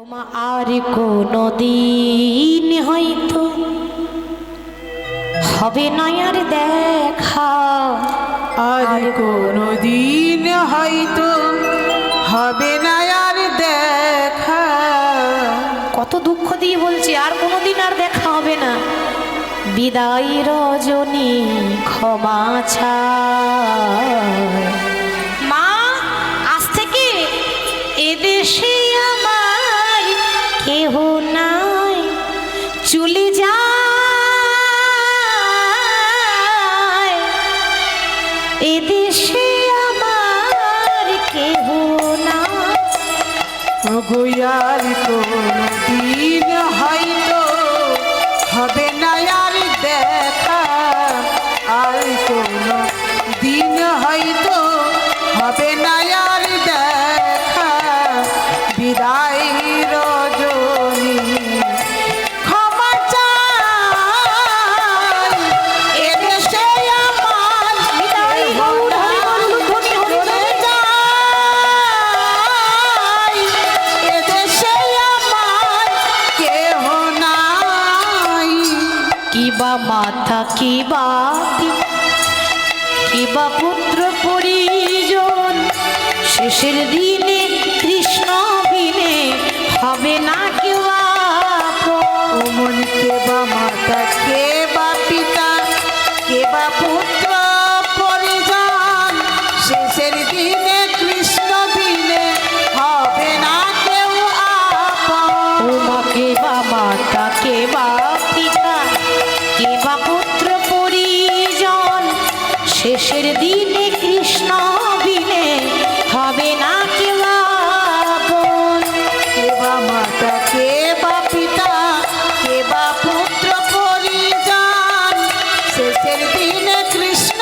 ওমা আর কোনো দিন হয়তো হবে না আর দেখা। আর কোনো দিন হয়তো হবে না আর দেখা। কত দুঃখ দিয়ে বলছি আর কোনো দিন আর দেখা হবে না। বিদায় রজনী ক্ষমা চায়। মা আজ থেকে এদেশে চলে যায়। এদেশে আমার কেহ না গোয়ার তো দিন হয়তো কিবা মাথা, কিবা কিবা পুত্র পরিজন। শেষের দিনে কৃষ্ণ বিনে হবে না কেবা কোমন কেবা মাতা, কেবা পিতা, কেবা পুত্র পরিজন। শেষের দিনে শেষের দিনে কৃষ্ণ বিনে হবে না কেবা কেবা মাতা কেবা পিতা কেবা পুত্র, পরিজন। শেষের দিনে কৃষ্ণ